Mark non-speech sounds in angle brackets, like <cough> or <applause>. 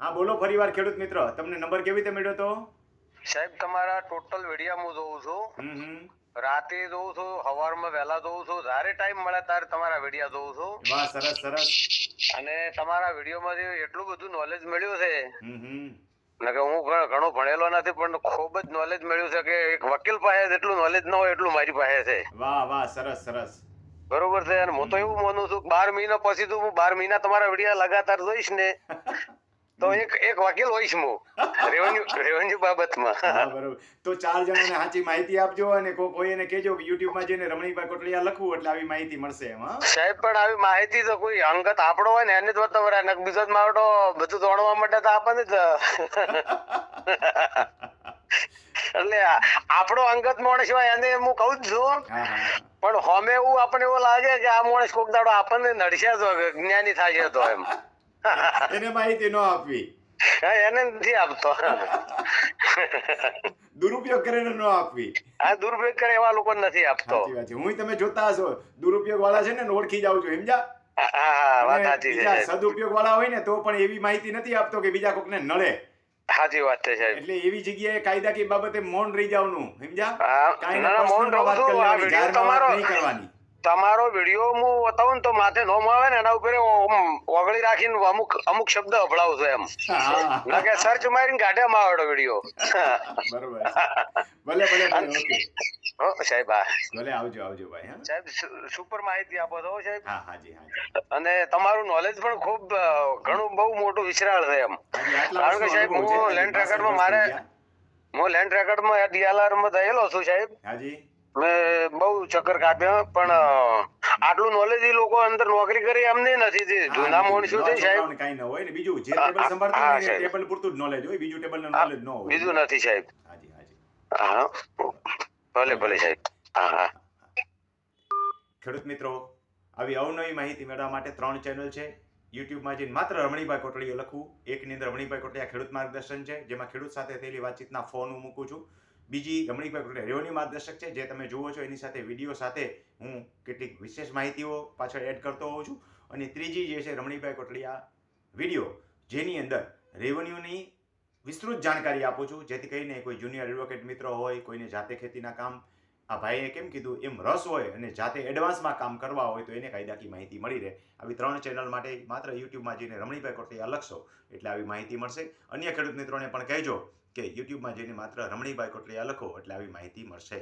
હા બોલો ફરીવાર ખેડૂત મિત્ર. તમને નંબર કેવી રીતે મળ્યો તો? સાહેબ તમારા ટોટલ વિડીયા હું જોઉં છું. રાતે જોઉં છું સવારમાં વહેલા જોઉં છું. જ્યારે ટાઈમ મળે ત્યારે તમારા વિડીયા જોઉં છું. વાહ સરસ સરસ. અને તમારા વિડીયોમાંથી એટલું બધું નોલેજ મળ્યું છે. હમ હમ. કે હું ઘણો ભણેલો નથી પણ ખૂબ જ નોલેજ મળ્યું છે કે એક વકીલ પાસે જેટલું નોલેજ ન હોય એટલું મારી પાસે છે. વાહ વાહ સરસ સરસ. બરોબર છે અને હું તો એવું માનું છું બાર મહિના પછી તો હું બાર મહિના તમારા વિડીયા લગાતાર જોઈશ ને. તો એક એક વકીલ હોઈશ હું રેવન્યુ રેવન્યુ બાબતમાં. બરોબર. તો ચાર જણાને સાચી માહિતી આપજો અને કોઈ કોઈ એને કહેજો કે યુટ્યુબમાં જઈને રમણીભાઈ કોટડિયા લખવું એટલે આવી માહિતી મળશે એમ હા? સાહેબ પણ આવી માહિતી તો કોઈ અંગત આપણો હોય ને એને જ બતાવરા ને બીજો જ માવડો બધું જાણવા માટે તો આપણને જ. <laughs> એટલે આપણો અંગત માણસ હોય એને હું કહું જ છું. પણ હોમે એવું આપણને એવું લાગે કે આ માણસ કોક દાડો આપણને નડશે તો જ્ઞાની થાય તો એમ. એને માહિતી ન આપવી. એને નથી આપતો. દુરુપયોગ કરીને ન આપવી. આ દુરુપયોગ કરે એવા લોકો નથી આપતો. હું તમે જોતા હશો. દુરુપયોગ વાળા છે ને ઓળખી જાવ છું સમજ્યા. સદુપયોગ વાળા હોય ને તો પણ એવી માહિતી નથી આપતો કે બીજા કોકને નડે. સાચી વાત છે સાહેબ. એટલે એવી જગ્યાએ કાયદાકીય બાબતે મૌન રહી જવાનું સમજ્યા? મૌન રહું તમારો- નહીં કરવાની. તમારો વીડિયો હું બતાવું તો માથે નોમ આવે ને એના ઉપર ઓગળી રાખીને અમુક અમુક શબ્દ અભળાવું છું એમ કે સર્ચ મારીને ગાઢે માવડો વીડિયો. ભલે ભલે હો સાહેબ હા. ભલે આવજો આવજો ભાઈ હા. સાહેબ સુપર માહિતી આપો છો હો સાહેબ હા હાજી હાજી અને તમારું નોલેજ પણ ખૂબ ઘણું બહુ મોટું વિશરાળ છે એમ. કારણ કે સાહેબ હું લેન્ડ 62 રેકર્ડમાં મારે હું લેન્ડ રેકોર્ડમાં ડીએલઆરમાં થયેલો છું સાહેબ. હાજી મેં બહુ ચક્કર કાપ્યા પણ આટલું નોલેજ એ લોકો અંદર નોકરી કરી એમને નથી જે જૂના. માણસો છે સાહેબ. કઈ ન હોય ને બીજું જે ટેબલ સંભાળતું હોય ટેબલ પૂરતું જ knowledge હોય બીજું ટેબલ નોલેજ ન હોય. બીજું નથી સાહેબ. હાજી હાજી. હા ભલે ભલે સાહેબ. હા હા. ખેડૂત મિત્રો આવી અવનવી માહિતી મેળવવા માટે ત્રણ ચેનલ છે. યુટ્યુબમાં જઈને માત્ર રમણીભાઈ કોટડીઓ લખવું એકની અંદર રમણીભાઈ કોટડીયા ખેડૂત માર્ગદર્શન છે જેમાં ખેડૂત સાથે થયેલી વાતચીતના ફોન હું મૂકું છું. બીજી રમણીભાઈ પટેલ રેવન્યુ માર્ગદર્શક છે, જે તમે જુઓ છો, એની સાથે વીડિયો સાથે હું કેટલીક વિશેષ માહિતીઓ પાછળ એડ કરતો હોઉં છું. અને ત્રીજી જે છે રમણીભાઈ કોટડીયા વીડિયો, જેની અંદર રેવન્યુની વિસ્તૃત જાણકારી આપું છું. જેથી કરીને કોઈ જુનિયર એડવોકેટ મિત્રો હોય, કોઈને જાતે ખેતીના કામ, આ ભાઈએ કેમ કીધું, એમ રસ હોય અને જાતે એડવાન્સમાં કામ કરવા હોય, તો એને કાયદાકી માહિતી મળી રહે. આવી ત્રણ ચેનલ માટે માત્ર યુટ્યુબમાં જઈને રમણીભાઈ કોટડિયા લખશો, એટલે આવી માહિતી મળશે. અન્ય ખેડૂત મિત્રોને પણ કહેજો કે યુટ્યુબમાં જઈને માત્ર રમણીભાઈ કોટલિયા લખો એટલે આવી માહિતી મળશે.